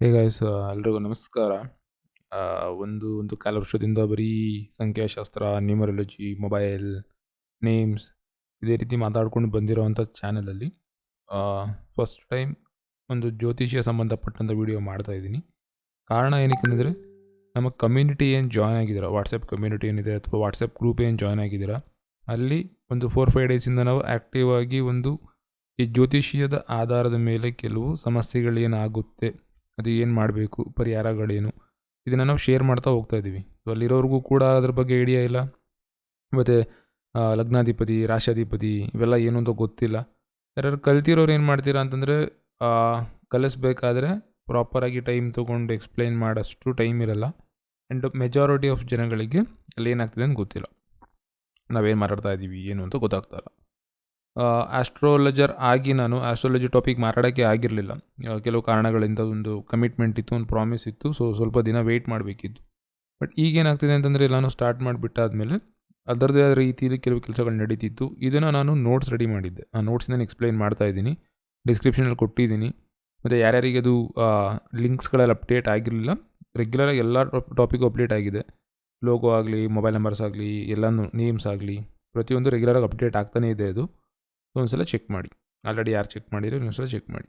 Hey guys ಎಲ್ರಿಗೂ ನಮಸ್ಕಾರ. ಒಂದು ಒಂದು ಕಾಲ ವರ್ಷದಿಂದ ಬರೀ ಸಂಖ್ಯಾಶಾಸ್ತ್ರ, ನ್ಯೂಮರಾಲಜಿ, ಮೊಬೈಲ್, ನೇಮ್ಸ್ ಇದೇ ರೀತಿ ಮಾತಾಡ್ಕೊಂಡು ಬಂದಿರೋವಂಥ ಚಾನಲಲ್ಲಿ ಫಸ್ಟ್ ಟೈಮ್ ಒಂದು ಜ್ಯೋತಿಷ್ಯ ಸಂಬಂಧಪಟ್ಟಂಥ ವಿಡಿಯೋ ಮಾಡ್ತಾ ಇದ್ದೀನಿ. ಕಾರಣ ಏನಕ್ಕೆ ನಮ್ಮ ಕಮ್ಯುನಿಟಿ ಏನು ಜಾಯ್ನ್ ಆಗಿದ್ದೀರಾ? ವಾಟ್ಸಪ್ ಕಮ್ಯುನಿಟಿ ಏನಿದೆ ಅಥವಾ ವಾಟ್ಸಪ್ ಗ್ರೂಪ್ ಏನು ಜಾಯ್ನ್ ಆಗಿದ್ದೀರಾ? ಅಲ್ಲಿ ಒಂದು ಫೋರ್ ಫೈವ್ ಡೇಸಿಂದ ನಾವು ಆ್ಯಕ್ಟಿವ್ ಆಗಿ ಒಂದು ಈ ಜ್ಯೋತಿಷ್ಯದ ಆಧಾರದ ಮೇಲೆ ಕೆಲವು ಸಮಸ್ಯೆಗಳೇನಾಗುತ್ತೆ? ಅದು ಏನು ಮಾಡಬೇಕು? ಪರಿಹಾರಗಳೇನು ಇದನ್ನು ನಾವು ಶೇರ್ ಮಾಡ್ತಾ ಹೋಗ್ತಾ ಇದ್ದೀವಿ ಸೊ ಅಲ್ಲಿರೋರಿಗೂ ಕೂಡ ಅದ್ರ ಬಗ್ಗೆ ಐಡಿಯಾ ಇಲ್ಲ. ಮತ್ತು ಲಗ್ನಾಧಿಪತಿ ರಾಶಾಧಿಪತಿ ಇವೆಲ್ಲ ಏನು ಅಂತ ಗೊತ್ತಿಲ್ಲ. ಯಾರು ಕಲ್ತಿರೋರು ಏನು ಮಾಡ್ತೀರಾ ಅಂತಂದರೆ ಕಲಿಸ್ಬೇಕಾದ್ರೆ ಪ್ರಾಪರಾಗಿ ಟೈಮ್ ತೊಗೊಂಡು ಎಕ್ಸ್ಪ್ಲೈನ್ ಮಾಡೋಷ್ಟು ಟೈಮ್ ಇರಲ್ಲ. ಆ್ಯಂಡ್ ಮೆಜಾರಿಟಿ ಆಫ್ ಜನಗಳಿಗೆ ಅಲ್ಲಿ ಏನಾಗ್ತಿದೆ ಅಂತ ಗೊತ್ತಿಲ್ಲ. ನಾವೇನು ಮಾತಾಡ್ತಾ ಇದ್ದೀವಿ ಏನು ಅಂತ ಗೊತ್ತಾಗ್ತಾ ಇಲ್ಲ. ಆಸ್ಟ್ರೋಲಜರ್ ಆಗಿ ನಾನು ಆಸ್ಟ್ರಾಲಜಿ ಟಾಪಿಕ್ ಮಾತಾಡೋಕ್ಕೆ ಆಗಿರಲಿಲ್ಲ. ಕೆಲವು ಕಾರಣಗಳಿಂದ ಒಂದು ಕಮಿಟ್ಮೆಂಟ್ ಇತ್ತು, ಒಂದು ಪ್ರಾಮಿಸ್ ಇತ್ತು. ಸೊ ಸ್ವಲ್ಪ ದಿನ ವೆಯ್ಟ್ ಮಾಡಬೇಕಿತ್ತು. ಬಟ್ ಈಗೇನಾಗ್ತಿದೆ ಅಂತಂದರೆ ನಾನು ಸ್ಟಾರ್ಟ್ ಮಾಡಿಬಿಟ್ಟಾದ್ಮೇಲೆ ಅದರದೇ ಆದ ರೀತಿಯಲ್ಲಿ ಕೆಲವು ಕೆಲಸಗಳು ನಡೀತಿತ್ತು. ಇದನ್ನು ನಾನು ನೋಟ್ಸ್ ರೆಡಿ ಮಾಡಿದ್ದೆ. ಆ ನೋಟ್ಸ್ನ ಎಕ್ಸ್ಪ್ಲೈನ್ ಮಾಡ್ತಾ ಇದ್ದೀನಿ. ಡಿಸ್ಕ್ರಿಪ್ಷನಲ್ಲಿ ಕೊಟ್ಟಿದ್ದೀನಿ. ಮತ್ತು ಯಾರ್ಯಾರಿಗೆ ಅದು ಲಿಂಕ್ಸ್ಗಳೆಲ್ಲ ಅಪ್ಡೇಟ್ ಆಗಿರಲಿಲ್ಲ. ರೆಗ್ಯುಲರಾಗಿ ಎಲ್ಲ ಟಾಪಿಕ್ ಅಪ್ಡೇಟ್ ಆಗಿದೆ. ಲೋಗೋ ಆಗಲಿ ಮೊಬೈಲ್ ನಂಬರ್ಸ್ ಆಗಲಿ, ಎಲ್ಲನೂ ನೇಮ್ಸ್ ಆಗಲಿ, ಪ್ರತಿಯೊಂದು ರೆಗ್ಯುಲರಾಗಿ ಅಪ್ಡೇಟ್ ಆಗ್ತಾನೇ ಇದೆ ಅದು. ಸೊ ಒಂದ್ಸಲ ಚೆಕ್ ಮಾಡಿ. ಆಲ್ರೆಡಿ ಯಾರು ಚೆಕ್ ಮಾಡಿರೋ ಇನ್ನೊಂದ್ಸಲ ಚೆಕ್ ಮಾಡಿ.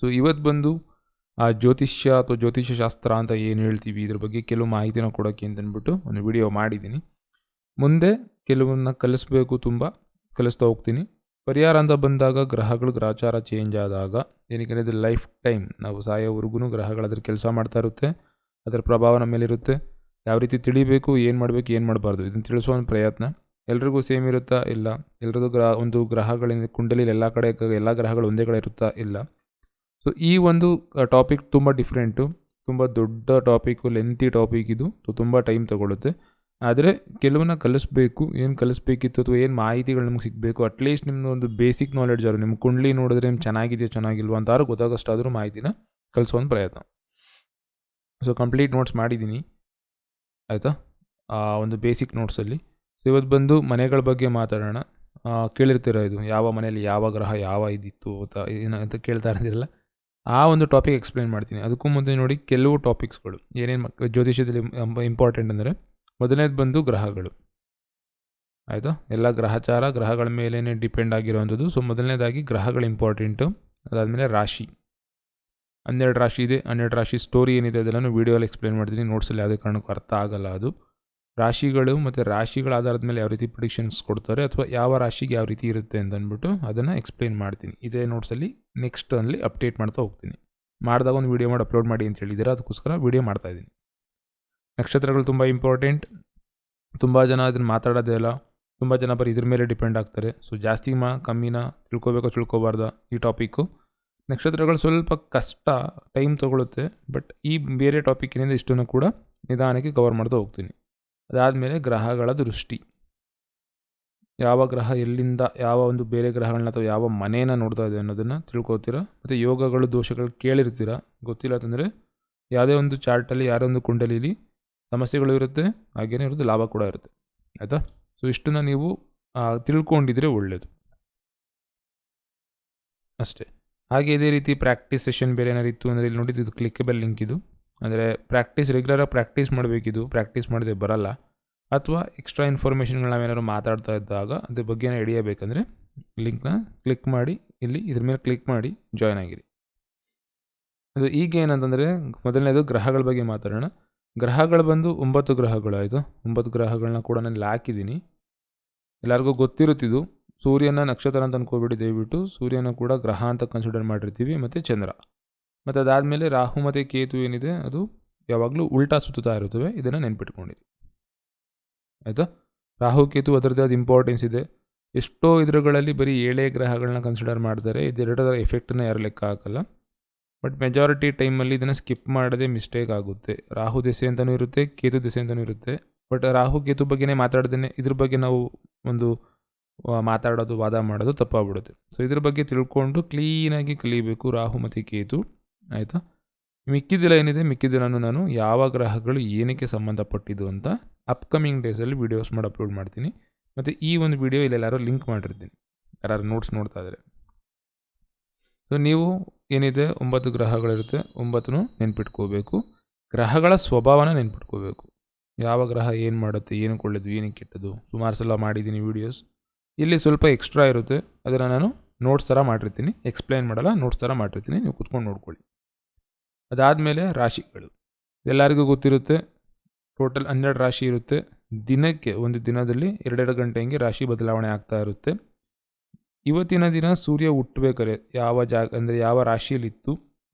ಸೊ ಇವತ್ತು ಬಂದು ಆ ಜ್ಯೋತಿಷ್ಯ ಅಥವಾ ಜ್ಯೋತಿಷ್ಯ ಶಾಸ್ತ್ರ ಅಂತ ಏನು ಹೇಳ್ತೀವಿ ಇದ್ರ ಬಗ್ಗೆ ಕೆಲವು ಮಾಹಿತಿನ ಕೊಡೋಕ್ಕೆ ಅಂತಂದ್ಬಿಟ್ಟು ಒಂದು ವಿಡಿಯೋ ಮಾಡಿದ್ದೀನಿ. ಮುಂದೆ ಕೆಲವನ್ನ ಕಲಿಸ್ಬೇಕು ತುಂಬ, ಕಲಿಸ್ತಾ ಹೋಗ್ತೀನಿ. ಪರಿಹಾರ ಅಂತ ಬಂದಾಗ ಗ್ರಹಗಳು ಗ್ರಹಚಾರ ಚೇಂಜ್ ಆದಾಗ, ಏನಕ್ಕೆ ಲೈಫ್ ಟೈಮ್ ನಾವು ಸಾಯೋವರೆಗೂ ಗ್ರಹಗಳು ಅದ್ರ ಕೆಲಸ ಮಾಡ್ತಾ ಇರುತ್ತೆ, ಅದರ ಪ್ರಭಾವ ನಮ್ಮ ಮೇಲಿರುತ್ತೆ. ಯಾವ ರೀತಿ ತಿಳಿಬೇಕು, ಏನು ಮಾಡಬೇಕು, ಏನು ಮಾಡಬಾರ್ದು ಇದನ್ನು ತಿಳಿಸೋ ಒಂದು ಪ್ರಯತ್ನ. ಎಲ್ರಿಗೂ ಸೇಮ್ ಇರುತ್ತಾ? ಇಲ್ಲ. ಎಲ್ಲರದ್ದು ಗ್ರಹ, ಒಂದು ಗ್ರಹಗಳಿಂದ ಕುಂಡಲಿಲಿ ಎಲ್ಲ ಕಡೆ ಎಲ್ಲ ಗ್ರಹಗಳು ಒಂದೇ ಕಡೆ ಇರುತ್ತಾ? ಇಲ್ಲ. ಸೊ ಈ ಒಂದು ಟಾಪಿಕ್ ತುಂಬ ಡಿಫ್ರೆಂಟು ತುಂಬ ದೊಡ್ಡ ಟಾಪಿಕ್ಕು ಲೆಂತಿ ಟಾಪಿಕ್ ಇದು. ಸೊ ತುಂಬ ಟೈಮ್ ತೊಗೊಳುತ್ತೆ. ಆದರೆ, ಕೆಲವನ್ನ ಕಲಿಸ್ಬೇಕು, ಏನು ಕಲಿಸ್ಬೇಕಿತ್ತು ಅಥವಾ ಏನು ಮಾಹಿತಿಗಳು ನಿಮ್ಗೆ ಸಿಗಬೇಕು ಅಟ್ಲೀಸ್ಟ್ ನಿಮ್ಮದು ಒಂದು ಬೇಸಿಕ್ ನಾಲೆಡ್ಜ್ ಅವರು ನಿಮ್ಮ ಕುಂಡ್ಲಿ ನೋಡಿದ್ರೆ ನಿಮ್ಗೆ ಚೆನ್ನಾಗಿದೆಯೋ, ಚೆನ್ನಾಗಿಲ್ವ ಅಂತಾರು ಗೊತ್ತಾಗೋಷ್ಟಾದರೂ ಮಾಹಿತಿನ ಕಲಿಸೋ ಪ್ರಯತ್ನ. ಸೊ ಕಂಪ್ಲೀಟ್ ನೋಟ್ಸ್ ಮಾಡಿದ್ದೀನಿ. ಆಯಿತಾ? ಒಂದು ಬೇಸಿಕ್ ನೋಟ್ಸಲ್ಲಿ ಸೊ ಇವತ್ತು ಬಂದು ಮನೆಗಳ ಬಗ್ಗೆ ಮಾತಾಡೋಣ. ಕೇಳಿರ್ತೀರ ಇದು? ಯಾವ ಮನೆಯಲ್ಲಿ ಯಾವ ಗ್ರಹ ಯಾವ ಇದಿತ್ತು ಅಂತ, ಏನು ಅಂತ ಕೇಳ್ತಾ ಇರೋದಿಲ್ಲ. ಆ ಒಂದು ಟಾಪಿಕ್ ಎಕ್ಸ್ಪ್ಲೇನ್ ಮಾಡ್ತೀನಿ. ಅದಕ್ಕೂ ಮುಂದೆ ನೋಡಿ ಕೆಲವು ಟಾಪಿಕ್ಸ್ಗಳು ಏನೇನು ಜ್ಯೋತಿಷ್ಯದಲ್ಲಿ ಇಂಪಾರ್ಟೆಂಟ್ ಅಂದರೆ, ಮೊದಲನೇದು ಬಂದು ಗ್ರಹಗಳು. ಆಯಿತು? ಎಲ್ಲ ಗ್ರಹಚಾರ ಗ್ರಹಗಳ ಮೇಲೇ ಡಿಪೆಂಡ್ ಆಗಿರೋವಂಥದ್ದು ಸೊ ಮೊದಲನೇದಾಗಿ ಗ್ರಹಗಳು ಇಂಪಾರ್ಟೆಂಟು ಅದಾದಮೇಲೆ ರಾಶಿ. ಹನ್ನೆರಡು ರಾಶಿ ಇದೆ. ಹನ್ನೆರಡು ರಾಶಿ ಸ್ಟೋರಿ ಏನಿದೆ ಅದೆಲ್ಲ ವೀಡಿಯೋಲಿ ಎಕ್ಸ್ಪ್ಲೇನ್ ಮಾಡ್ತೀನಿ. ನೋಟ್ಸಲ್ಲಿ ಯಾವುದೇ ಕಾರಣಕ್ಕೂ ಅರ್ಥ ಆಗಲ್ಲ ಅದು. ರಾಶಿಗಳು ಮತ್ತು ರಾಶಿಗಳ ಆಧಾರದ ಮೇಲೆ ಯಾವ ರೀತಿ ಪ್ರಿಡಿಕ್ಷನ್ಸ್ ಕೊಡ್ತಾರೆ ಅಥವಾ ಯಾವ ರಾಶಿಗೆ ಯಾವ ರೀತಿ ಇರುತ್ತೆ ಅಂತ ಅಂದ್ಬಿಟ್ಟು ಅದನ್ನು ಎಕ್ಸ್ಪ್ಲೈನ್ ಮಾಡ್ತೀನಿ. ಇದೇ ನೋಟ್ಸಲ್ಲಿ ನೆಕ್ಸ್ಟ್ ಅಲ್ಲಿ ಅಪ್ಡೇಟ್ ಮಾಡ್ತಾ ಹೋಗ್ತೀನಿ. ಮಾಡಿದಾಗ ಒಂದು ವೀಡಿಯೋ ಮಾಡಿ ಅಪ್ಲೋಡ್ ಮಾಡಿ ಅಂತ ಹೇಳಿದ್ದೀರಾ? ಅದಕ್ಕೋಸ್ಕರ ವೀಡಿಯೋ ಮಾಡ್ತಾ ಇದ್ದೀನಿ. ನಕ್ಷತ್ರಗಳು ತುಂಬ ಇಂಪಾರ್ಟೆಂಟ್ ತುಂಬ ಜನ ಅದನ್ನು ಮಾತಾಡೋದೇ ಇಲ್ಲ. ತುಂಬ ಜನ ಬರೀ ಇದ್ರ ಮೇಲೆ ಡಿಪೆಂಡ್ ಆಗ್ತಾರೆ. ಸೊ ಜಾಸ್ತಿ ಮಾ ಕಮ್ಮಿನ ತಿಳ್ಕೊಬೇಕೋ ತಿಳ್ಕೋಬಾರ್ದ ಈ ಟಾಪಿಕ್ಕು ನಕ್ಷತ್ರಗಳು ಸ್ವಲ್ಪ ಕಷ್ಟ ಟೈಮ್ ತೊಗೊಳುತ್ತೆ. ಬಟ್ ಈ ಬೇರೆ ಟಾಪಿಕ್ಕಿನಿಂದ ಇಷ್ಟನ್ನು ಕೂಡ ನಿಧಾನಕ್ಕೆ ಕವರ್ ಮಾಡ್ತಾ ಹೋಗ್ತೀನಿ. ಅದಾದಮೇಲೆ ಗ್ರಹಗಳ ದೃಷ್ಟಿ. ಯಾವ ಗ್ರಹ ಎಲ್ಲಿಂದ, ಯಾವ ಒಂದು ಬೇರೆ ಗ್ರಹಗಳನ್ನ ಅಥವಾ ಯಾವ ಮನೇನ ನೋಡ್ತಾ ಇದೆ ಅನ್ನೋದನ್ನು ತಿಳ್ಕೊತೀರ? ಮತ್ತು ಯೋಗಗಳು, ದೋಷಗಳು ಕೇಳಿರ್ತೀರ? ಗೊತ್ತಿಲ್ಲ ಅಂತಂದರೆ ಯಾವುದೇ ಒಂದು ಚಾರ್ಟಲ್ಲಿ ಯಾರೋ ಒಂದು ಕುಂಡಲಿಲಿ ಸಮಸ್ಯೆಗಳು ಇರುತ್ತೆ, ಹಾಗೇನೇ ಇರುತ್ತೆ, ಲಾಭ ಕೂಡ ಇರುತ್ತೆ. ಆಯಿತಾ? ಸೊ ಇಷ್ಟನ್ನು ನೀವು ತಿಳ್ಕೊಂಡಿದ್ರೆ ಒಳ್ಳೆಯದು ಅಷ್ಟೇ. ಹಾಗೆ ಇದೇ ರೀತಿ ಪ್ರಾಕ್ಟೀಸ್ ಸೆಷನ್ ಬೇರೆ ಏನಾರು ಇತ್ತು ಅಂದರೆ ಇಲ್ಲಿ ನೋಡಿದ್ದು ಇದು ಕ್ಲಿಕ್ಕಬಲ್ ಲಿಂಕ್ ಇದು. ಅಂದರೆ ಪ್ರಾಕ್ಟೀಸ್ ರೆಗ್ಯುಲರಾಗಿ ಪ್ರಾಕ್ಟೀಸ್ ಮಾಡಬೇಕಿದು ಪ್ರಾಕ್ಟೀಸ್ ಮಾಡದೆ ಬರಲ್ಲ. ಅಥವಾ ಎಕ್ಸ್ಟ್ರಾ ಇನ್ಫಾರ್ಮೇಷನ್ಗಳು ನಾವೇನಾದ್ರು ಮಾತಾಡ್ತಾ ಇದ್ದಾಗ ಅದ್ರ ಬಗ್ಗೆ ಹಿಡಿಯಬೇಕಂದ್ರೆ ಬೇಕಂದರೆ ಲಿಂಕ್ನ ಕ್ಲಿಕ್ ಮಾಡಿ, ಇಲ್ಲಿ ಇದ್ರ ಮೇಲೆ ಕ್ಲಿಕ್ ಮಾಡಿ ಜಾಯ್ನ್ ಆಗಿರಿ. ಅದು ಈಗ ಏನಂತಂದರೆ ಮೊದಲನೇದು ಗ್ರಹಗಳ ಬಗ್ಗೆ ಮಾತಾಡೋಣ. ಗ್ರಹಗಳು ಬಂದು ಒಂಬತ್ತು ಗ್ರಹಗಳು ಆಯಿತು. ಒಂಬತ್ತು ಗ್ರಹಗಳನ್ನ ಕೂಡ ನಾನು ಹಾಕಿದ್ದೀನಿ. ಎಲ್ಲರಿಗೂ ಗೊತ್ತಿರುತ್ತಿದ್ದು ಸೂರ್ಯನ ನಕ್ಷತ್ರ ಅಂತ ಅಂದ್ಕೋಬಿಟ್ಟು ದಯವಿಟ್ಟು. ಸೂರ್ಯನ ಕೂಡ ಗ್ರಹ ಅಂತ ಕನ್ಸಿಡರ್ ಮಾಡಿರ್ತೀವಿ. ಮತ್ತು ಚಂದ್ರ. ಮತ್ತು ಅದಾದಮೇಲೆ ರಾಹು ಮತ್ತು ಕೇತು ಏನಿದೆ, ಅದು ಯಾವಾಗಲೂ ಉಲ್ಟಾ ಸುತ್ತುತ್ತಾ ಇರುತ್ತವೆ. ಇದನ್ನು ನೆನ್ಪಿಟ್ಕೊಂಡಿರಿ. ಆಯಿತಾ? ರಾಹು, ಕೇತು ಅದರದ್ದೇ ಅದು ಇಂಪಾರ್ಟೆನ್ಸ್ ಇದೆ. ಎಷ್ಟೋ ಇದರಗಳಲ್ಲಿ ಬರೀ ಏಳೇ ಗ್ರಹಗಳನ್ನ ಕನ್ಸಿಡರ್ ಮಾಡ್ತಾರೆ. ಇದೆರಡರ ಎಫೆಕ್ಟನ್ನು ಯಾರು ಲೆಕ್ಕ ಹಾಕಲ್ಲ. ಬಟ್ ಮೆಜಾರಿಟಿ ಟೈಮಲ್ಲಿ ಇದನ್ನು ಸ್ಕಿಪ್ ಮಾಡದೆ ಮಿಸ್ಟೇಕ್ ಆಗುತ್ತೆ. ರಾಹು ದೆಸೆ ಅಂತಲೂ ಇರುತ್ತೆ, ಕೇತು ದೆಸೆ ಅಂತಲೂ ಇರುತ್ತೆ. ಬಟ್ ರಾಹು, ಕೇತು ಬಗ್ಗೆನೇ ಮಾತಾಡ್ದೇನೆ, ಇದ್ರ ಬಗ್ಗೆ ನಾವು ಒಂದು ಮಾತಾಡೋದು, ವಾದ ಮಾಡೋದು ತಪ್ಪಾಗ್ಬಿಡುತ್ತೆ. ಸೊ ಇದ್ರ ಬಗ್ಗೆ ತಿಳ್ಕೊಂಡು ಕ್ಲೀನಾಗಿ ಕಲಿಬೇಕು ರಾಹು ಮತ್ತು ಕೇತು. ಆಯಿತಾ? ಮಿಕ್ಕಿದ್ದೆಲ್ಲ ಏನಿದೆ? ಮಿಕ್ಕಿದ್ದೆಲ್ಲನೂ ನಾನು ಯಾವ ಗ್ರಹಗಳು ಏನಕ್ಕೆ ಸಂಬಂಧಪಟ್ಟಿದ್ದು ಅಂತ ಅಪ್ಕಮಿಂಗ್ ಡೇಸಲ್ಲಿ ವೀಡಿಯೋಸ್ ಮಾಡಿ ಅಪ್ಲೋಡ್ ಮಾಡ್ತೀನಿ. ಮತ್ತು ಈ ಒಂದು ವೀಡಿಯೋ ಇಲ್ಲೆಲ್ಲರೂ ಲಿಂಕ್ ಮಾಡಿರ್ತೀನಿ. ಯಾರು ನೋಟ್ಸ್ ನೋಡ್ತಾ ಇದ್ದಾರೆ ಸೊ ನೀವು ಏನಿದೆ? ಒಂಬತ್ತು ಗ್ರಹಗಳಿರುತ್ತೆ ಒಂಬತ್ತನ್ನು ನೆನ್ಪಿಟ್ಕೋಬೇಕು. ಗ್ರಹಗಳ ಸ್ವಭಾವನ ನೆನ್ಪಿಟ್ಕೋಬೇಕು. ಯಾವ ಗ್ರಹ ಏನು ಮಾಡುತ್ತೆ? ಏನು ಕೊಳ್ಳೋದು? ಏನಕ್ಕೆ ಕೆಟ್ಟದ್ದು? ಸುಮಾರು ಸಲ ಮಾಡಿದ್ದೀನಿ ವೀಡಿಯೋಸ್ ಇಲ್ಲಿ ಸ್ವಲ್ಪ ಎಕ್ಸ್ಟ್ರಾ ಇರುತ್ತೆ. ಅದನ್ನು ನಾನು ನೋಟ್ಸ್ ಥರ ಮಾಡಿರ್ತೀನಿ. ಎಕ್ಸ್ಪ್ಲೈನ್ ಮಾಡಲ್ಲ. ನೋಟ್ಸ್ ಥರ ಮಾಡಿರ್ತೀನಿ. ನೀವು ಕುತ್ಕೊಂಡು ನೋಡ್ಕೊಳ್ಳಿ. ಅದಾದಮೇಲೆ ರಾಶಿಗಳು. ಎಲ್ಲರಿಗೂ ಗೊತ್ತಿರುತ್ತೆ, ಟೋಟಲ್ ಹನ್ನೆರಡು ರಾಶಿ ಇರುತ್ತೆ. ದಿನಕ್ಕೆ, ಒಂದು ದಿನದಲ್ಲಿ ಎರಡೆರಡು ಗಂಟೆ ಹಂಗೆ ರಾಶಿ ಬದಲಾವಣೆ ಆಗ್ತಾ ಇರುತ್ತೆ. ಇವತ್ತಿನ ದಿನ ಸೂರ್ಯ ಹುಟ್ಟಬೇಕಾರೆ ಯಾವ ಜಾಗ, ಅಂದರೆ ಯಾವ ರಾಶಿಯಲ್ಲಿತ್ತು,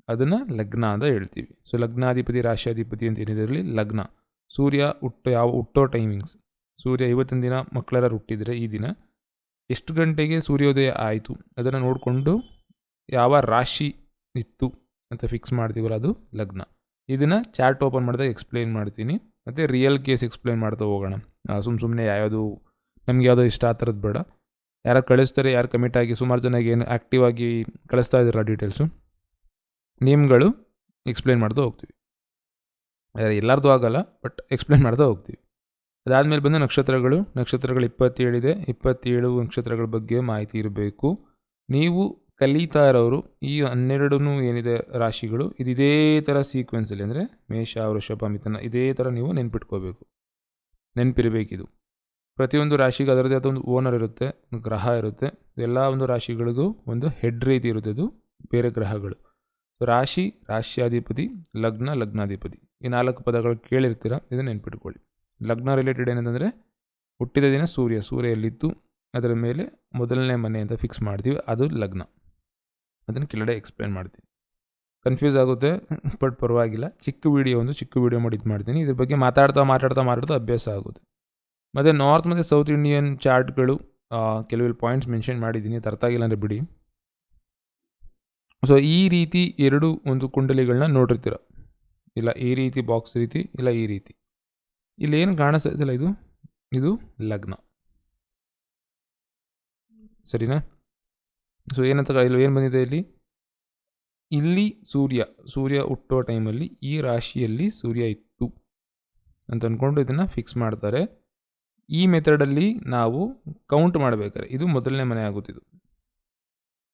ಅದನ್ನು ಲಗ್ನ ಅಂತ ಹೇಳ್ತೀವಿ. ಸೊ ಲಗ್ನಾಧಿಪತಿ, ರಾಶಿಯಾಧಿಪತಿ ಅಂತ ಏನಿದ್ರಲ್ಲಿ ಲಗ್ನ. ಸೂರ್ಯ ಹುಟ್ಟು ಯಾವ, ಹುಟ್ಟೋ ಟೈಮಿಂಗ್ಸ್ ಸೂರ್ಯ ಇವತ್ತಿನ ದಿನ ಮಕ್ಕಳೆಲ್ಲ ಹುಟ್ಟಿದರೆ ಈ ದಿನ ಎಷ್ಟು ಗಂಟೆಗೆ ಸೂರ್ಯೋದಯ ಆಯಿತು, ಅದನ್ನು ನೋಡಿಕೊಂಡು ಯಾವ ರಾಶಿ ಇತ್ತು ಅಂತ ಫಿಕ್ಸ್ ಮಾಡ್ತೀವಲ್ಲ ಅದು? ಲಗ್ನ. ಇದನ್ನು ಚಾರ್ಟ್ ಓಪನ್ ಮಾಡಿದಾಗ ಎಕ್ಸ್ಪ್ಲೈನ್ ಮಾಡ್ತೀನಿ. ಮತ್ತು ರಿಯಲ್ ಕೇಸ್ ಎಕ್ಸ್ಪ್ಲೈನ್ ಮಾಡ್ತಾ ಹೋಗೋಣ. ಸುಮ್ಮ ಸುಮ್ಮನೆ ಯಾವುದು ನಮ್ಗೆ ಯಾವುದೋ ಇಷ್ಟ ಆ ಥರದ್ದು ಬೇಡ. ಯಾರು ಕಳಿಸ್ತಾರೆ, ಯಾರು ಕಮಿಟ್ ಆಗಿ, ಸುಮಾರು ಜನಗೆ ಏನು ಆ್ಯಕ್ಟಿವ್ ಆಗಿ ಕಳಿಸ್ತಾ ಇದ್ದಾರೆ ಡೀಟೇಲ್ಸು ನೇಮ್ಗಳು ಎಕ್ಸ್ಪ್ಲೈನ್ ಮಾಡ್ತಾ ಹೋಗ್ತೀವಿ. ಎಲ್ಲರದ್ದು ಆಗಲ್ಲ ಬಟ್ ಎಕ್ಸ್ಪ್ಲೈನ್ ಮಾಡ್ತಾ ಹೋಗ್ತೀವಿ. ಅದಾದಮೇಲೆ ಬಂದು ನಕ್ಷತ್ರಗಳು. ನಕ್ಷತ್ರಗಳು ಇಪ್ಪತ್ತೇಳಿದೆ. ಇಪ್ಪತ್ತೇಳು ನಕ್ಷತ್ರಗಳ ಬಗ್ಗೆ ಮಾಹಿತಿ ಇರಬೇಕು. ನೀವು ಕಲಿತಾ ಇರೋರು ಈ ಹನ್ನೆರಡೂ ಏನಿದೆ ರಾಶಿಗಳು ಇದು ಇದೇ ಥರ ಸೀಕ್ವೆನ್ಸಲ್ಲಿ ಅಂದರೆ ಮೇಷ, ವೃಷಭ, ಮಿಥುನ, ಇದೇ ಥರ ನೀವು ನೆನ್ಪಿಟ್ಕೋಬೇಕು. ನೆನಪಿರಬೇಕಿದು. ಪ್ರತಿಯೊಂದು ರಾಶಿಗೆ ಅದರದೇ ಆದ ಒಂದು ಓನರ್ ಇರುತ್ತೆ ಗ್ರಹ ಇರುತ್ತೆ, ಎಲ್ಲ ಒಂದು ರಾಶಿಗಳಿಗೂ ಒಂದು ಹೆಡ್ ರೀತಿ ಇರುತ್ತೆ ಅದು, ಬೇರೆ ಗ್ರಹಗಳು. ರಾಶಿ, ರಾಶ್ಯಾಧಿಪತಿ, ಲಗ್ನ, ಲಗ್ನಾಧಿಪತಿ. ಈ ನಾಲ್ಕು ಪದಗಳು ಕೇಳಿರ್ತೀರ? ಇದನ್ನು ನೆನ್ಪಿಟ್ಕೊಳ್ಳಿ. ಲಗ್ನ ರಿಲೇಟೆಡ್ ಏನಂತಂದರೆ, ಹುಟ್ಟಿದ ದಿನ ಸೂರ್ಯ ಸೂರ್ಯ ಎಲ್ಲಿತ್ತು ಅದರ ಮೇಲೆ ಮೊದಲನೇ ಮನೆ ಅಂತ ಫಿಕ್ಸ್ ಮಾಡ್ತೀವಿ, ಅದು ಲಗ್ನ. ಅದನ್ನು ಕೆಳಗಡೆ ಎಕ್ಸ್ಪ್ಲೇನ್ ಮಾಡ್ತೀನಿ. ಕನ್ಫ್ಯೂಸ್ ಆಗುತ್ತೆ ಬಟ್ ಪರವಾಗಿಲ್ಲ. ಚಿಕ್ಕ ವೀಡಿಯೋ ಒಂದು ಚಿಕ್ಕ ವೀಡಿಯೋ ಮಾಡಿ ಇದು ಮಾಡ್ತೀನಿ. ಇದ್ರ ಬಗ್ಗೆ ಮಾತಾಡ್ತಾ ಮಾತಾಡ್ತಾ ಮಾತಾಡ್ತಾ ಅಭ್ಯಾಸ ಆಗುತ್ತೆ. ಮತ್ತು ನಾರ್ತ್ ಮತ್ತು ಸೌತ್ ಇಂಡಿಯನ್ ಚಾರ್ಟ್ಗಳು ಕೆಲವೆಲ್ಲ ಪಾಯಿಂಟ್ಸ್ ಮೆನ್ಷನ್ ಮಾಡಿದ್ದೀನಿ. ತರ್ತಾಗಿಲ್ಲ ಅಂದರೆ ಬಿಡಿ. ಸೊ ಈ ರೀತಿ ಎರಡು ಒಂದು ಕುಂಡಲಿಗಳನ್ನ ನೋಡಿರ್ತೀರ. ಇಲ್ಲ, ಈ ರೀತಿ ಬಾಕ್ಸ್ ರೀತಿ, ಇಲ್ಲ, ಈ ರೀತಿ. ಇಲ್ಲಿ ಏನು ಕಾಣಿಸ್ತಾ ಇದು? ಇದು ಲಗ್ನ. ಸರಿನಾ? ಸೊ ಏನಂತ ಇಲ್ಲಿ ಏನು ಬಂದಿದೆ ಇಲ್ಲಿ? ಇಲ್ಲಿ ಸೂರ್ಯ ಸೂರ್ಯ ಹುಟ್ಟೋ ಟೈಮಲ್ಲಿ ಈ ರಾಶಿಯಲ್ಲಿ ಸೂರ್ಯ ಇತ್ತು ಅಂತ ಅಂದ್ಕೊಂಡು ಇದನ್ನು ಫಿಕ್ಸ್ ಮಾಡ್ತಾರೆ. ಈ ಮೆಥಡಲ್ಲಿ ನಾವು ಕೌಂಟ್ ಮಾಡಬೇಕಾದ್ರೆ, ಇದು ಮೊದಲನೇ ಮನೆ ಆಗುತ್ತಿದ್ದು.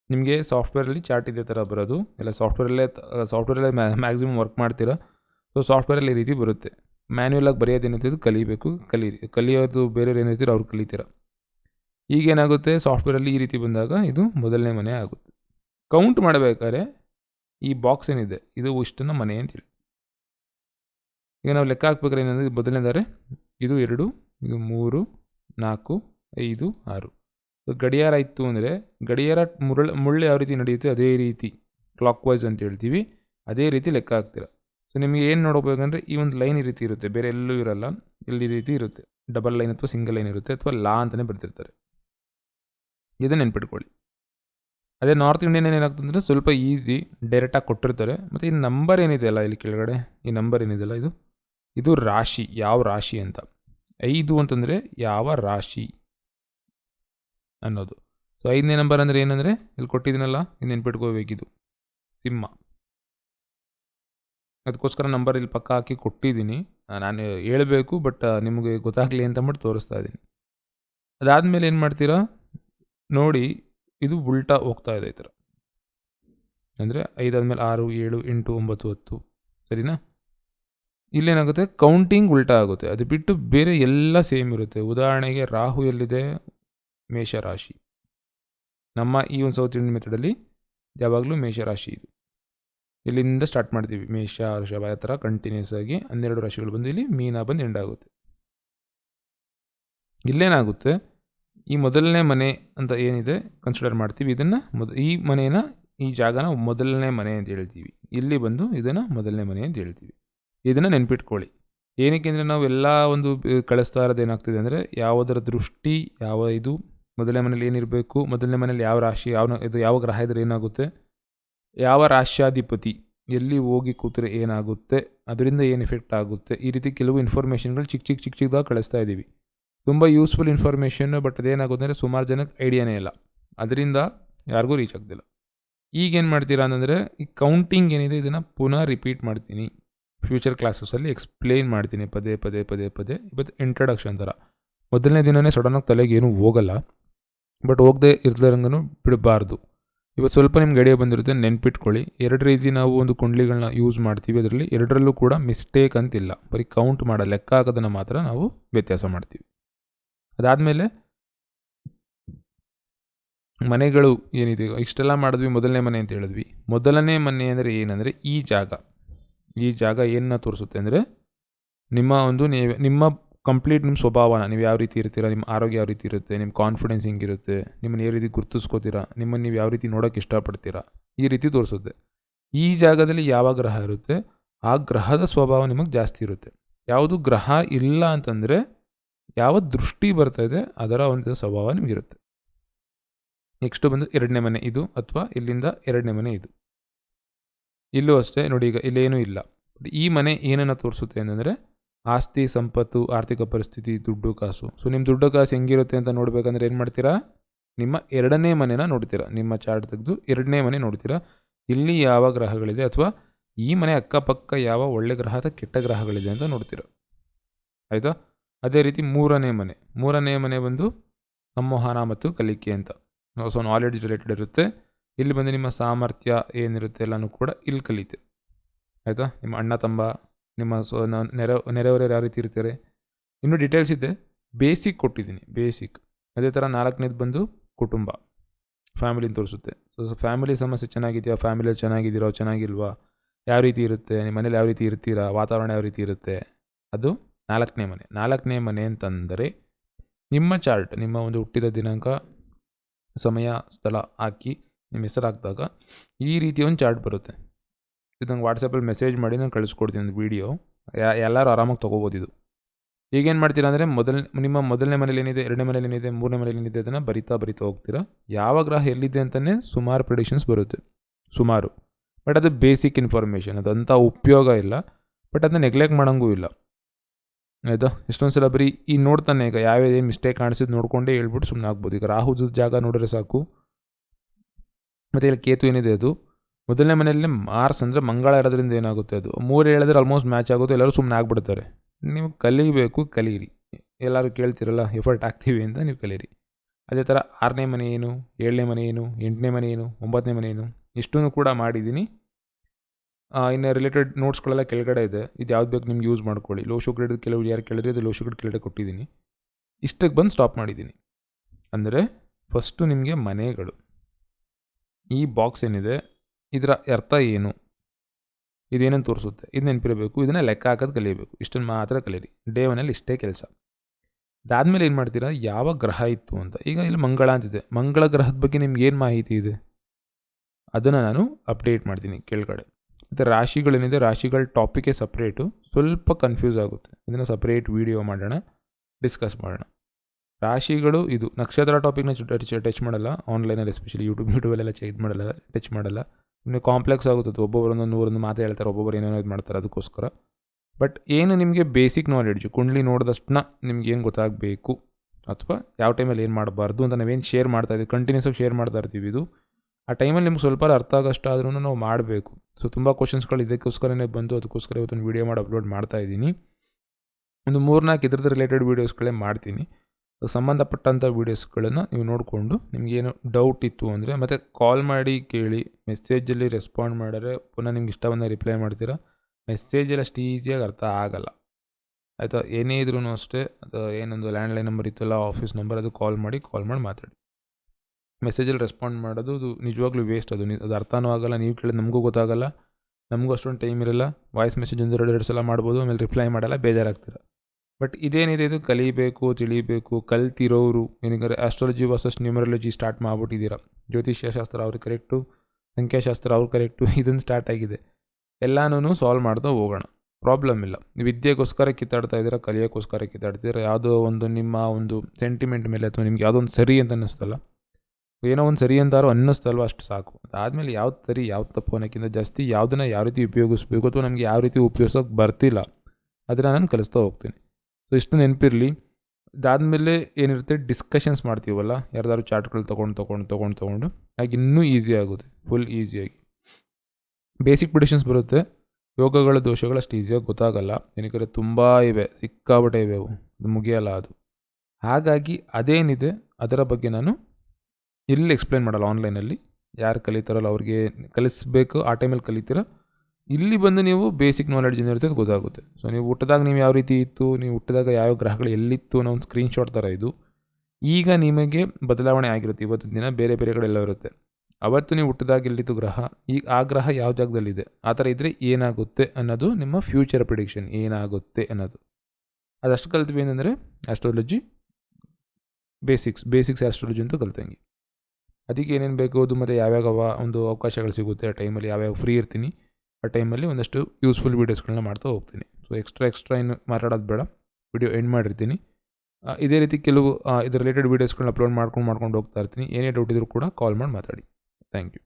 ನಿಮಗೆ ಸಾಫ್ಟ್ವೇರಲ್ಲಿ ಚಾರ್ಟ್ ಇದೇ ಥರ ಬರೋದು. ಎಲ್ಲ ಸಾಫ್ಟ್ವೇರಲ್ಲೇ ಸಾಫ್ಟ್ವೇರಲ್ಲೇ ಮ್ಯಾಕ್ಸಿಮಮ್ ವರ್ಕ್ ಮಾಡ್ತೀರಾ? ಸೊ ಸಾಫ್ಟ್ವೇರಲ್ಲಿ ಈ ರೀತಿ ಬರುತ್ತೆ. ಮ್ಯಾನ್ಯುಯಲಾಗಿ ಬರೆಯೋದೇನಿರ್ತಿದ್ದು ಕಲಿಬೇಕು. ಕಲೀರಿ. ಕಲಿಯೋದು ಬೇರೆಯವ್ರು ಏನಿರ್ತೀರೋ ಅವ್ರು ಕಲಿತೀರ. ಈಗೇನಾಗುತ್ತೆ? ಸಾಫ್ಟ್ವೇರಲ್ಲಿ ಈ ರೀತಿ ಬಂದಾಗ ಇದು ಮೊದಲನೇ ಮನೆ ಆಗುತ್ತೆ. ಕೌಂಟ್ ಮಾಡಬೇಕಾದ್ರೆ ಈ ಬಾಕ್ಸ್ ಏನಿದೆ? ಇದು ಇಷ್ಟನ್ನು ಮನೆ ಅಂತೇಳಿ ಈಗ ನಾವು ಲೆಕ್ಕ ಹಾಕ್ಬೇಕಾದ್ರೆ ಏನಂದರೆ ಮೊದಲನೇದಾರೆ ಇದು ಎರಡು, ಇದು ಮೂರು, ನಾಲ್ಕು, ಐದು, ಆರು. ಗಡಿಯಾರ ಇತ್ತು ಅಂದರೆ ಗಡಿಯಾರ ಮುರುಳ, ಮುಳ್ಳು ಯಾವ ರೀತಿ ನಡೆಯುತ್ತೆ? ಅದೇ ರೀತಿ ಕ್ಲಾಕ್ ವೈಸ್ ಅಂತ ಹೇಳ್ತೀವಿ. ಅದೇ ರೀತಿ ಲೆಕ್ಕ ಹಾಕ್ತೀರ. ಸೊ ನಿಮಗೆ ಏನು ನೋಡಬೇಕಂದ್ರೆ ಈ ಒಂದು ಲೈನ್ ಈ ರೀತಿ ಇರುತ್ತೆ. ಬೇರೆ ಎಲ್ಲೂ ಇರಲ್ಲ. ಇಲ್ಲಿ ರೀತಿ ಇರುತ್ತೆ. ಡಬಲ್ ಲೈನ್ ಅಥವಾ ಸಿಂಗಲ್ ಲೈನ್ ಇರುತ್ತೆ ಅಥವಾ ಲಾ ಅಂತಲೇ ಬರ್ತಿರ್ತಾರೆ. ಇದನ್ನು ನೆನ್ಪಿಟ್ಕೊಳ್ಳಿ. ಅದೇ ನಾರ್ತ್ ಇಂಡಿಯನ್ ಏನಾಗ್ತಂದ್ರೆ ಸ್ವಲ್ಪ ಈಸಿ ಡೈರೆಕ್ಟಾಗಿ ಕೊಟ್ಟಿರ್ತಾರೆ. ಮತ್ತು ಈ ನಂಬರ್ ಏನಿದೆ ಅಲ್ಲ ಇಲ್ಲಿ ಕೆಳಗಡೆ? ಈ ನಂಬರ್ ಏನಿದೆಯಲ್ಲ ಇದು? ಇದು ರಾಶಿ, ಯಾವ ರಾಶಿ ಅಂತ. ಐದು ಅಂತಂದರೆ ಯಾವ ರಾಶಿ ಅನ್ನೋದು. ಸೊ ಐದನೇ ನಂಬರ್ ಅಂದರೆ ಏನಂದರೆ? ಇಲ್ಲಿ ಕೊಟ್ಟಿದ್ದೀನಲ್ಲ, ಇದು ನೆನ್ಪಿಟ್ಕೋಬೇಕಿದು ಸಿಂಹ. ಅದಕ್ಕೋಸ್ಕರ ನಂಬರ್ ಇಲ್ಲಿ ಪಕ್ಕ ಹಾಕಿ ಕೊಟ್ಟಿದ್ದೀನಿ. ನಾನು ಹೇಳಬೇಕು, ಬಟ್ ನಿಮಗೆ ಗೊತ್ತಾಗಲಿ ಅಂತ ಮಾಡಿ ತೋರಿಸ್ತಾ ಇದ್ದೀನಿ. ಅದಾದಮೇಲೆ ಏನು ಮಾಡ್ತೀರಾ? ನೋಡಿ ಇದು ಉಲ್ಟಾ ಹೋಗ್ತಾ ಇದೆ ಈ ಥರ. ಅಂದರೆ ಐದಾದ್ಮೇಲೆ ಆರು, ಏಳು, ಎಂಟು, ಒಂಬತ್ತು, ಹತ್ತು. ಸರಿನಾ? ಇಲ್ಲೇನಾಗುತ್ತೆ? ಕೌಂಟಿಂಗ್ ಉಲ್ಟಾ ಆಗುತ್ತೆ. ಅದು ಬಿಟ್ಟು ಬೇರೆ ಎಲ್ಲ ಸೇಮ್ ಇರುತ್ತೆ. ಉದಾಹರಣೆಗೆ ರಾಹು ಎಲ್ಲಿದೆ? ಮೇಷರಾಶಿ. ನಮ್ಮ ಈ ಒಂದು ಸೌತ್ ಇಂಡಿಯನ್ ಮೆಥಡಲ್ಲಿ ಯಾವಾಗಲೂ ಮೇಷರಾಶಿ ಇದು. ಇಲ್ಲಿಂದ ಸ್ಟಾರ್ಟ್ ಮಾಡ್ತೀವಿ. ಮೇಷ, ವೃಷಭ, ಆ ಥರ ಕಂಟಿನ್ಯೂಸ್ ಆಗಿ ಹನ್ನೆರಡು ರಾಶಿಗಳು ಬಂದು ಇಲ್ಲಿ ಮೀನ ಬಂದು ಎಂಡ್ ಆಗುತ್ತೆ. ಇಲ್ಲೇನಾಗುತ್ತೆ? ಈ ಮೊದಲನೇ ಮನೆ ಅಂತ ಏನಿದೆ ಕನ್ಸಿಡರ್ ಮಾಡ್ತೀವಿ. ಇದನ್ನು ಮೊದ, ಈ ಮನೆಯನ್ನು, ಈ ಜಾಗನ ಮೊದಲನೇ ಮನೆ ಅಂತ ಹೇಳ್ತೀವಿ. ಇಲ್ಲಿ ಬಂದು ಇದನ್ನು ಮೊದಲನೇ ಮನೆ ಅಂತ ಹೇಳ್ತೀವಿ. ಇದನ್ನು ನೆನ್ಪಿಟ್ಕೊಳ್ಳಿ. ಏನಕ್ಕೆ ಅಂದರೆ ನಾವು ಎಲ್ಲ ಒಂದು ಕಳಿಸ್ತಾ ಇರೋದು ಏನಾಗ್ತಿದೆ ಅಂದರೆ, ಯಾವುದರ ದೃಷ್ಟಿ, ಯಾವ ಇದು, ಮೊದಲನೇ ಮನೇಲಿ ಏನಿರಬೇಕು, ಮೊದಲನೇ ಮನೇಲಿ ಯಾವ ರಾಶಿ, ಯಾವ ಇದು ಯಾವ ಗ್ರಹ ಇದ್ರೆ ಏನಾಗುತ್ತೆ? ಯಾವ ರಾಶ್ಯಾಧಿಪತಿ ಎಲ್ಲಿ ಹೋಗಿ ಕೂತ್ರೆ ಏನಾಗುತ್ತೆ? ಅದರಿಂದ ಏನು ಎಫೆಕ್ಟ್ ಆಗುತ್ತೆ? ಈ ರೀತಿ ಕೆಲವು ಇನ್ಫಾರ್ಮೇಷನ್ಗಳು ಚಿಕ್ಕ ಚಿಕ್ಕ ಚಿಕ್ಕ ಚಿಕ್ಕದಾಗ ಕಳಿಸ್ತಾ ಇದ್ದೀವಿ ತುಂಬ ಯೂಸ್ಫುಲ್ ಇನ್ಫಾರ್ಮೇಷನ್ ಬಟ್ ಅದೇನಾಗುತ್ತೆ ಅಂದರೆ ಸುಮಾರು ಜನಕ್ಕೆ ಐಡಿಯಾನೇ ಇಲ್ಲ. ಅದರಿಂದ ಯಾರಿಗೂ ರೀಚ್ ಆಗ್ತಿಲ್ಲ ಈಗೇನು ಮಾಡ್ತೀರಾ ಅಂತಂದರೆ, ಈ ಕೌಂಟಿಂಗ್ ಏನಿದೆ, ಇದನ್ನು ಪುನಃ ರಿಪೀಟ್ ಮಾಡ್ತೀನಿ. ಫ್ಯೂಚರ್ ಕ್ಲಾಸಸಲ್ಲಿ ಎಕ್ಸ್ಪ್ಲೇನ್ ಮಾಡ್ತೀನಿ, ಪದೇ ಪದೇ ಪದೇ ಪದೇ ಇವತ್ತು ಇಂಟ್ರಡಕ್ಷನ್ ಥರ. ಮೊದಲನೇ ದಿನವೇ ಸಡನ್ನಾಗಿ ತಲೆಗೆ ಏನೂ ಹೋಗಲ್ಲ. ಬಟ್ ಹೋಗದೆ ಇರ್ಲಾರಂಗೂ ಬಿಡಬಾರ್ದು. ಇವತ್ತು ಸ್ವಲ್ಪ ನಿಮ್ಗೆ ಐಡಿಯಾ ಬಂದಿರುತ್ತೆ, ನೆನ್ಪಿಟ್ಕೊಳ್ಳಿ. ಎರಡು ರೀತಿ ನಾವು ಒಂದು ಕುಂಡ್ಲಿಗಳನ್ನ ಯೂಸ್ ಮಾಡ್ತೀವಿ, ಅದರಲ್ಲಿ ಎರಡರಲ್ಲೂ ಕೂಡ ಮಿಸ್ಟೇಕ್ ಅಂತಿಲ್ಲ. ಬರೀ ಕೌಂಟ್ ಮಾಡೋ ಲೆಕ್ಕ ಹಾಕೋದನ್ನು ಮಾತ್ರ ನಾವು ವ್ಯತ್ಯಾಸ ಮಾಡ್ತೀವಿ. ಅದಾದಮೇಲೆ ಮನೆಗಳು ಏನಿದೆ, ಇಷ್ಟೆಲ್ಲ ಮಾಡಿದ್ವಿ, ಮೊದಲನೇ ಮನೆ ಅಂತ ಹೇಳಿದ್ವಿ. ಮೊದಲನೇ ಮನೆ ಅಂದರೆ ಏನಂದರೆ, ಈ ಜಾಗ. ಈ ಜಾಗ ಏನನ್ನ ತೋರಿಸುತ್ತೆ ಅಂದರೆ, ನಿಮ್ಮ ಒಂದು ನೀವು, ನಿಮ್ಮ ಕಂಪ್ಲೀಟ್ ನಿಮ್ಮ ಸ್ವಭಾವನ, ನೀವು ಯಾವ ರೀತಿ ಇರ್ತೀರಾ ನಿಮ್ಮ ಆರೋಗ್ಯ ಯಾವ ರೀತಿ ಇರುತ್ತೆ ನಿಮ್ಮ ಕಾನ್ಫಿಡೆನ್ಸ್ ಹಿಂಗಿರುತ್ತೆ ನಿಮ್ಮನ್ನು ಯಾವ ರೀತಿ ಗುರ್ತಿಸ್ಕೋತೀರಾ, ನಿಮ್ಮನ್ನು ನೀವು ಯಾವ ರೀತಿ ನೋಡೋಕ್ಕೆ ಇಷ್ಟಪಡ್ತೀರಾ, ಈ ರೀತಿ ತೋರಿಸುತ್ತೆ. ಈ ಜಾಗದಲ್ಲಿ ಯಾವ ಗ್ರಹ ಇರುತ್ತೆ, ಆ ಗ್ರಹದ ಸ್ವಭಾವ ನಿಮಗೆ ಜಾಸ್ತಿ ಇರುತ್ತೆ. ಯಾವುದು ಗ್ರಹ ಇಲ್ಲ ಅಂತಂದರೆ ಯಾವ ದೃಷ್ಟಿ ಬರ್ತಾ ಇದೆ, ಅದರ ಒಂದು ಸ್ವಭಾವ ನಿಮಗಿರುತ್ತೆ. ನೆಕ್ಸ್ಟು ಬಂದು ಎರಡನೇ ಮನೆ ಇದು ಅಥವಾ ಇಲ್ಲಿಂದ ಎರಡನೇ ಮನೆ ಇದು. ಇಲ್ಲೂ ಅಷ್ಟೇ, ನೋಡಿ ಈಗ ಇಲ್ಲೇನೂ ಇಲ್ಲ. ಈ ಮನೆ ಏನನ್ನು ತೋರಿಸುತ್ತೆ ಅಂತಂದರೆ, ಆಸ್ತಿ, ಸಂಪತ್ತು, ಆರ್ಥಿಕ ಪರಿಸ್ಥಿತಿ, ದುಡ್ಡು, ಕಾಸು. ಸೊ ನಿಮ್ಮ ದುಡ್ಡು, ಕಾಸು ಹೆಂಗಿರುತ್ತೆ ಅಂತ ನೋಡಬೇಕಂದ್ರೆ ಏನು ಮಾಡ್ತೀರಾ? ನಿಮ್ಮ ಎರಡನೇ ಮನೆನ ನೋಡ್ತೀರಾ. ನಿಮ್ಮ ಚಾರ್ಟ್ ತೆಗೆದು ಎರಡನೇ ಮನೆ ನೋಡ್ತೀರಾ. ಇಲ್ಲಿ ಯಾವ ಗ್ರಹಗಳಿದೆ ಅಥವಾ ಈ ಮನೆ ಅಕ್ಕಪಕ್ಕ ಯಾವ ಒಳ್ಳೆ ಗ್ರಹ ಅಥವಾ ಕೆಟ್ಟ ಗ್ರಹಗಳಿದೆ ಅಂತ ನೋಡ್ತೀರಾ. ಆಯಿತಾ? ಅದೇ ರೀತಿ ಮೂರನೇ ಮನೆ. ಮೂರನೇ ಮನೆ ಬಂದು ಸಂವಹನ ಮತ್ತು ಕಲಿಕೆ ಅಂತ. ಸೊ ನಾಲೆಡ್ಜ್ ರಿಲೇಟೆಡ್ ಇರುತ್ತೆ. ಇಲ್ಲಿ ಬಂದು ನಿಮ್ಮ ಸಾಮರ್ಥ್ಯ ಏನಿರುತ್ತೆ ಎಲ್ಲನೂ ಕೂಡ ಇಲ್ಲಿ ಕಲಿತೆ. ಆಯಿತಾ? ನಿಮ್ಮ ಅಣ್ಣ ತಂಬ ನಿಮ್ಮ ಸೊ ನೆರೆ, ನೆರೆಯವರೇ ಯಾವ ರೀತಿ ಇರ್ತಾರೆ? ಇನ್ನೂ ಡೀಟೇಲ್ಸ್ ಇದೆ. ಬೇಸಿಕ್ ಕೊಟ್ಟಿದ್ದೀನಿ. ಬೇಸಿಕ್ ಅದೇ ಥರ ನಾಲ್ಕನೇದು ಬಂದು ಕುಟುಂಬ. ಫ್ಯಾಮಿಲಿ ತೋರಿಸುತ್ತೆ. ಸೊ ಫ್ಯಾಮಿಲಿ ಸಮಸ್ಯೆ ಚೆನ್ನಾಗಿದೆಯಾ? ಫ್ಯಾಮಿಲಿಯಲ್ಲಿ ಚೆನ್ನಾಗಿದ್ದೀರೋ? ಚೆನ್ನಾಗಿಲ್ವಾ? ಯಾವ ರೀತಿ ಇರುತ್ತೆ? ನಿಮ್ಮ ಮನೇಲಿ ಯಾವ ರೀತಿ ಇರ್ತೀರಾ? ವಾತಾವರಣ ಯಾವ ರೀತಿ ಇರುತ್ತೆ? ಅದು ನಾಲ್ಕನೇ ಮನೆ. ನಾಲ್ಕನೇ ಮನೆ ಅಂತಂದರೆ ನಿಮ್ಮ ಚಾರ್ಟ್, ನಿಮ್ಮ ಒಂದು ಹುಟ್ಟಿದ ದಿನಾಂಕ, ಸಮಯ, ಸ್ಥಳ ಹಾಕಿ ನಿಮ್ಮ ಹೆಸರು ಹಾಕಿದಾಗ ಈ ರೀತಿ ಒಂದು ಚಾರ್ಟ್ ಬರುತ್ತೆ. ಇದು ನಂಗೆ ವಾಟ್ಸಪ್ಪಲ್ಲಿ ಮೆಸೇಜ್ ಮಾಡಿ ನಾನು ಕಳಿಸ್ಕೊಡ್ತೀನಿ ಒಂದು ವೀಡಿಯೋ. ಎಲ್ಲರೂ ಆರಾಮಾಗಿ ತೊಗೋಬೋದು ಇದು. ಈಗೇನು ಮಾಡ್ತೀರಾ ಅಂದರೆ ಮೊದಲ, ನಿಮ್ಮ ಮೊದಲನೇ ಮನೇಲಿ ಏನಿದೆ, ಎರಡನೇ ಮನೇಲಿ ಏನಿದೆ, ಮೂರನೇ ಮನೇಲಿ ಏನಿದೆ ಅದನ್ನು ಬರಿತಾ ಬರಿತಾ ಹೋಗ್ತೀರಾ. ಯಾವ ಗ್ರಹ ಎಲ್ಲಿದೆ ಅಂತಲೇ ಸುಮಾರು ಪ್ರಿಡಿಕ್ಷನ್ಸ್ ಬರುತ್ತೆ. ಸುಮಾರು. ಬಟ್ ಅದು ಬೇಸಿಕ್ ಇನ್ಫಾರ್ಮೇಷನ್ ಅದಂಥ ಉಪಯೋಗ ಇಲ್ಲ. ಬಟ್ ಅದನ್ನ ನೆಗ್ಲೆಕ್ಟ್ ಮಾಡೋಂಗೂ ಇಲ್ಲ. ಆಯಿತಾ? ಎಷ್ಟೊಂದು ಸಲ ಬರೀ ಈ ನೋಡ್ತಾನೆ ಈಗ, ಯಾವ್ಯಾವ ಮಿಸ್ಟೇಕ್ ಕಾಣಿಸಿದ್ದು ನೋಡ್ಕೊಂಡೇ ಹೇಳ್ಬಿಟ್ಟು ಸುಮ್ಮನೆ ಆಗ್ಬೋದು. ಈಗ ರಾಹುದ ಜಾಗ ನೋಡಿದ್ರೆ ಸಾಕು. ಮತ್ತು ಇಲ್ಲಿ ಕೇತು ಏನಿದೆ ಅದು? ಮೊದಲನೇ ಮನೆಯಲ್ಲಿ ಮಾರ್ಸ್ ಅಂದರೆ ಮಂಗಳ ಇರೋದ್ರಿಂದ ಏನಾಗುತ್ತೆ ಅದು? ಮೂರು ಹೇಳಿದ್ರೆ ಆಲ್ಮೋಸ್ಟ್ ಮ್ಯಾಚ್ ಆಗುತ್ತೆ, ಎಲ್ಲರೂ ಸುಮ್ಮನೆ ಆಗ್ಬಿಡ್ತಾರೆ. ನೀವು ಕಲಿಬೇಕು, ಕಲೀರಿ. ಎಲ್ಲರೂ ಕೇಳ್ತಿರಲ್ಲ ಎಫರ್ಟ್ ಆಗ್ತೀವಿ ಅಂತ ನೀವು ಕಲೀರಿ. ಅದೇ ಥರ ಆರನೇ ಮನೆ ಏನು, ಏಳನೇ ಮನೆ ಏನು, ಎಂಟನೇ ಮನೆ ಏನು, ಒಂಬತ್ತನೇ ಮನೆ ಏನು, ಇಷ್ಟನ್ನು ಕೂಡ ಮಾಡಿದ್ದೀನಿ. ಇನ್ನು ರಿಲೇಟೆಡ್ ನೋಟ್ಸ್ಗಳೆಲ್ಲ ಕೆಳಗಡೆ ಇದೆ. ಇದು ಯಾವ್ದು ಬೇಕು ನಿಮ್ಗೆ ಯೂಸ್ ಮಾಡ್ಕೊಳ್ಳಿ. ಲೋ ಶುಗರ್ ಕೆಲವು ಯಾರು ಕೇಳಿದ್ರೆ ಅದು ಲೋ ಶುಗರ್ ಕೆಳಗಡೆ ಕೊಟ್ಟಿದ್ದೀನಿ. ಇಷ್ಟಕ್ಕೆ ಬಂದು ಸ್ಟಾಪ್ ಮಾಡಿದ್ದೀನಿ. ಅಂದರೆ ಫಸ್ಟು ನಿಮಗೆ ಮನೆಗಳು. ಈ ಬಾಕ್ಸ್ ಏನಿದೆ? ಇದರ ಅರ್ಥ ಏನು? ಇದೇನೇನು ತೋರಿಸುತ್ತೆ? ಇದು ನೆನಪಿರಬೇಕು. ಇದನ್ನು ಲೆಕ್ಕ ಹಾಕೋದು ಕಲಿಯಬೇಕು. ಇಷ್ಟನ್ನು ಮಾತ್ರ ಕಲಿಯಿರಿ. ಡೇ ಒನಲ್ಲಿ ಇಷ್ಟೇ ಕೆಲಸ. ಅದಾದಮೇಲೆ ಏನು ಮಾಡ್ತೀರಾ? ಯಾವ ಗ್ರಹ ಇತ್ತು ಅಂತ. ಈಗ ಇಲ್ಲಿ ಮಂಗಳ ಅಂತಿದೆ. ಮಂಗಳ ಗ್ರಹದ ಬಗ್ಗೆ ನಿಮ್ಗೆ ಏನು ಮಾಹಿತಿ ಇದೆ? ಅದನ್ನು ನಾನು ಅಪ್ಡೇಟ್ ಮಾಡ್ತೀನಿ ಕೆಳಗಡೆ. ಮತ್ತು ರಾಶಿಗಳೇನಿದೆ, ರಾಶಿಗಳ ಟಾಪಿಕೇ ಸಪ್ರೇಟು ಸ್ವಲ್ಪ ಕನ್ಫ್ಯೂಸ್ ಆಗುತ್ತೆ. ಇದನ್ನು ಸಪ್ರೇಟ್ ವೀಡಿಯೋ ಮಾಡೋಣ ಡಿಸ್ಕಸ್ ಮಾಡೋಣ. ರಾಶಿಗಳು ಇದು, ನಕ್ಷತ್ರ ಟಾಪಿಕ್ನ ಟಚ್ ಮಾಡಲ್ಲ. ಆನ್ಲೈನಲ್ಲಿ ಎಸ್ಪೆಷಲಿ ಯೂಟ್ಯೂಬ್ ಯೂಟ್ಯೂಬಲ್ಲೆಲ್ಲ ಇದು ಮಾಡಲ್ಲ ಟಚ್ ಮಾಡಲ್ಲ. ನಿಮಗೆ ಕಾಂಪ್ಲೆಕ್ಸ್ ಆಗುತ್ತೆ ಒಬ್ಬೊಬ್ಬರು ಒಂದೊಂದು ನೂರೊಂದು ಮಾತು ಹೇಳ್ತಾರೆ ಒಬ್ಬೊಬ್ಬರು ಏನೇನೋ ಇದು ಮಾಡ್ತಾರೆ ಅದಕ್ಕೋಸ್ಕರ. ಬಟ್ ಏನು ನಿಮಗೆ ಬೇಸಿಕ್ ನಾಲೆಡ್ಜು ಕುಂಡ್ಲಿ ನೋಡಿದಷ್ಟನ್ನ ನಿಮ್ಗೆ ಏನು ಗೊತ್ತಾಗಬೇಕು? ಅಥವಾ ಯಾವ ಟೈಮಲ್ಲಿ ಏನು ಮಾಡಬಾರ್ದು ಅಂತ ನಾವೇನು ಶೇರ್ ಮಾಡ್ತಾ ಇದ್ದೀವಿ ಕಂಟಿನ್ಯೂಸ್ ಆಗಿ ಶೇರ್ ಮಾಡ್ತಾ ಇರ್ತೀವಿ ಇದು. ಆ ಟೈಮಲ್ಲಿ ನಿಮ್ಗೆ ಸ್ವಲ್ಪ ಅರ್ಥ ಆಗೋಷ್ಟು ಆದ್ರೂ ನಾವು ಮಾಡಬೇಕು. ಸೊ ತುಂಬ ಕ್ವಶನ್ಸ್ಗಳು ಇದಕ್ಕೋಸ್ಕರನೇ ಬಂದು ಅದಕ್ಕೋಸ್ಕರ ಇವತ್ತೊಂದು ವೀಡಿಯೋ ಮಾಡಿ ಅಪ್ಲೋಡ್ ಮಾಡ್ತಾ ಇದ್ದೀನಿ. ಒಂದು ಮೂರ್ನಾಲ್ಕು ಇದ್ರದ್ದು ರಿಲೇಟೆಡ್ ವೀಡಿಯೋಸ್ಗಳೇ ಮಾಡ್ತೀನಿ. ಸಂಬಂಧಪಟ್ಟಂಥ ವೀಡಿಯೋಸ್ಗಳನ್ನು ನೀವು ನೋಡಿಕೊಂಡು ನಿಮಗೇನು ಡೌಟ್ ಇತ್ತು ಅಂದರೆ ಮತ್ತು ಕಾಲ್ ಮಾಡಿ ಕೇಳಿ ಮೆಸೇಜಲ್ಲಿ ರೆಸ್ಪಾಂಡ್ ಮಾಡಿದ್ರೆ ಪುನಃ ನಿಮ್ಗೆ ಬಂದ ರಿಪ್ಲೈ ಮಾಡ್ತೀರಾ? ಮೆಸೇಜಲ್ಲಿ ಅಷ್ಟು ಈಸಿಯಾಗಿ ಅರ್ಥ ಆಗಲ್ಲ. ಆಯಿತಾ? ಏನೇ ಇದ್ರೂ ಅಷ್ಟೇ ಅದು ಏನೊಂದು ಲ್ಯಾಂಡ್ಲೈನ್ ನಂಬರ್ ಇತ್ತಲ್ಲ ಆಫೀಸ್ ನಂಬರ್ ಅದು ಕಾಲ್ ಮಾಡಿ ಕಾಲ್ ಮಾಡಿ ಮಾತಾಡಿ. ಮೆಸೇಜಲ್ಲಿ ರೆಸ್ಪಾಂಡ್ ಮಾಡೋದು, ಅದು ನಿಜವಾಗ್ಲೂ ವೇಸ್ಟ್ ಅದು. ಅದು ಅರ್ಥನೂ ಆಗೋಲ್ಲ, ನೀವು ಕೇಳಿದ್ರೆ ನಮಗೂ ಗೊತ್ತಾಗಲ್ಲ, ನಮಗೂ ಅಷ್ಟೊಂದು ಟೈಮ್ ಇರಲ್ಲ ವಾಯ್ಸ್ ಮೆಸೇಜ್ ಒಂದು ಎರಡು ಎರಡು ಸಲ ಮಾಡ್ಬೋದು, ಆಮೇಲೆ ರಿಪ್ಲೈ ಮಾಡಲ್ಲ, ಬೇಜಾರಾಗ್ತೀರ. ಬಟ್ ಇದೇನಿದೆ ಇದು? ಕಲಿಬೇಕು, ತಿಳಿಬೇಕು ಕಲ್ತಿರೋರು ನಿನಗೆ ಆಸ್ಟ್ರಾಲಜಿ ವರ್ಸಸ್ ನ್ಯೂಮರಾಲಜಿ ಸ್ಟಾರ್ಟ್ ಮಾಡ್ಬಿಟ್ಟಿದ್ದೀರಾ. ಜ್ಯೋತಿಷ್ಯ ಶಾಸ್ತ್ರ ಅವ್ರು ಕರೆಕ್ಟು, ಸಂಖ್ಯಾಶಾಸ್ತ್ರ ಅವ್ರು ಕರೆಕ್ಟು ಇದನ್ನು ಸ್ಟಾರ್ಟ್ ಆಗಿದೆ. ಎಲ್ಲನೂ ಸಾಲ್ವ್ ಮಾಡ್ತಾ ಹೋಗೋಣ. ಪ್ರಾಬ್ಲಮ್ ಇಲ್ಲ. ವಿದ್ಯೆಗೋಸ್ಕರ ಕಿತ್ತಾಡ್ತಾ ಇದ್ದೀರಾ, ಕಲಿಯೋಕ್ಕೋಸ್ಕರ ಕಿತ್ತಾಡ್ತಿದ್ದೀರಾ ಯಾವುದೋ ಒಂದು ನಿಮ್ಮ ಒಂದು ಸೆಂಟಿಮೆಂಟ್ ಮೇಲೆ ಅಥವಾ ನಿಮ್ಗೆ ಯಾವುದೋ ಒಂದು ಸರಿ ಅಂತ ಅನ್ನಿಸ್ತಲ್ಲ ಏನೋ ಒಂದು ಸರಿ ಅಂತಾರೋ ಅನ್ನಿಸ್ತಲ್ವ ಅಷ್ಟು ಸಾಕು. ಅದಾದಮೇಲೆ ಯಾವ್ದು ಸರಿ, ಯಾವ್ದು ತಪ್ಪು ಅನ್ನೋಕ್ಕಿಂತ ಜಾಸ್ತಿ ಯಾವುದನ್ನ ಯಾವ ರೀತಿ ಉಪಯೋಗಿಸ್ಬೇಕು ಅಥವಾ ನಮಗೆ ಯಾವ ರೀತಿ ಉಪಯೋಗಿಸೋಕೆ ಬರ್ತಿಲ್ಲ ಅದನ್ನು ನಾನು ಕಲಿಸ್ತಾ ಹೋಗ್ತೀನಿ. ಸೊ ಇಷ್ಟು ನೆನಪಿರಲಿ. ಇದಾದಮೇಲೆ ಏನಿರುತ್ತೆ ಡಿಸ್ಕಷನ್ಸ್ ಮಾಡ್ತೀವಲ್ಲ, ಯಾರ್ದಾದ್ರು ಚಾರ್ಟ್ಗಳು ತೊಗೊಂಡು ತೊಗೊಂಡು ತೊಗೊಂಡು ತೊಗೊಂಡು, ಹಾಗೆ ಇನ್ನೂ ಈಸಿ ಆಗುತ್ತೆ ಫುಲ್ ಈಸಿಯಾಗಿ ಬೇಸಿಕ್ ಪ್ರಿಡಿಷನ್ಸ್ ಬರುತ್ತೆ, ಯೋಗಗಳ, ದೋಷಗಳು ಅಷ್ಟು ಈಸಿಯಾಗಿ ಗೊತ್ತಾಗಲ್ಲ. ಏನಕ್ಕೆ ತುಂಬ ಇವೆ ಸಿಕ್ಕಾಬಟ್ಟೆ ಇವೆ ಅವು ಮುಗಿಯಲ್ಲ ಅದು. ಹಾಗಾಗಿ ಅದೇನಿದೆ, ಅದರ ಬಗ್ಗೆ ನಾನು ಇಲ್ಲಿ ಎಕ್ಸ್ಪ್ಲೇನ್ ಮಾಡಲ್ಲ ಆನ್ಲೈನಲ್ಲಿ ಯಾರು ಕಲಿತಾರಲ್ಲ ಅವ್ರಿಗೆ ಕಲಿಸ್ಬೇಕು, ಆ ಟೈಮಲ್ಲಿ ಕಲಿತೀರ. ಇಲ್ಲಿ ಬಂದು ನೀವು ಬೇಸಿಕ್ ನಾಲೆಡ್ಜ್ ಏನಿರುತ್ತೆ ಅದು ಗೊತ್ತಾಗುತ್ತೆ. ಸೊ ನೀವು ಹುಟ್ಟಿದಾಗ ನೀವು ಯಾವ ರೀತಿ ಇತ್ತು, ನೀವು ಹುಟ್ಟಿದಾಗ ಯಾವ ಗ್ರಹಗಳು ಎಲ್ಲಿತ್ತು ಅನ್ನೋ ಒಂದು ಸ್ಕ್ರೀನ್ಶಾಟ್ ಥರ ಇದು. ಈಗ ನಿಮಗೆ ಬದಲಾವಣೆ ಆಗಿರುತ್ತೆ ಇವತ್ತಿನ ದಿನ, ಬೇರೆ ಬೇರೆ ಕಡೆ ಎಲ್ಲ ಇರುತ್ತೆ. ಅವತ್ತು ನೀವು ಹುಟ್ಟಿದಾಗ ಎಲ್ಲಿತ್ತು ಗ್ರಹ? ಈಗ ಆ ಗ್ರಹ ಯಾವ ಜಾಗದಲ್ಲಿದೆ? ಆ ಥರ ಇದ್ದರೆ ಏನಾಗುತ್ತೆ ಅನ್ನೋದು ನಿಮ್ಮ ಫ್ಯೂಚರ್ ಪ್ರಿಡಿಕ್ಷನ್ ಏನಾಗುತ್ತೆ ಅನ್ನೋದು. ಅದಷ್ಟು ಕಲ್ತ್ವಿ ಏನಂದರೆ ಆಸ್ಟ್ರಾಲಜಿ ಬೇಸಿಕ್ಸ್ ಬೇಸಿಕ್ಸ್ ಆಸ್ಟ್ರಾಲಜಿ ಅಂತ ಕಲ್ತಂಗೆ ಅದಕ್ಕೆ ಏನೇನು ಬೇಕು ಅದು ಮತ್ತು ಯಾವ್ಯಾವ ಒಂದು ಅವಕಾಶಗಳು ಸಿಗುತ್ತೆ, ಆ ಟೈಮಲ್ಲಿ ಯಾವ್ಯಾವ ಫ್ರೀ ಇರ್ತೀನಿ, ಆ ಟೈಮಲ್ಲಿ ಒಂದಷ್ಟು ಯೂಸ್ಫುಲ್ ವೀಡಿಯೋಸ್ಗಳನ್ನ ಮಾಡ್ತಾ ಹೋಗ್ತೀನಿ. ಸೊ ಎಕ್ಸ್ಟ್ರಾ ಎಕ್ಸ್ಟ್ರಾ ಏನು ಮಾತಾಡೋದು ಬೇಡ ವಿಡಿಯೋ ಎಂಡ್ ಮಾಡಿರ್ತೀನಿ. ಇದೇ ರೀತಿ ಕೆಲವು ಇದು ರಿಲೇಟೆಡ್ ವೀಡಿಯೋಸ್ಗಳನ್ನ ಅಪ್ಲೋಡ್ ಮಾಡ್ಕೊಂಡು ಮಾಡ್ಕೊಂಡು ಹೋಗ್ತಾ ಇರ್ತೀನಿ. ಏನೇ ಡೌಟ್ ಇದ್ರೂ ಕೂಡ ಕಾಲ್ ಮಾಡಿ ಮಾತಾಡಿ. Thank you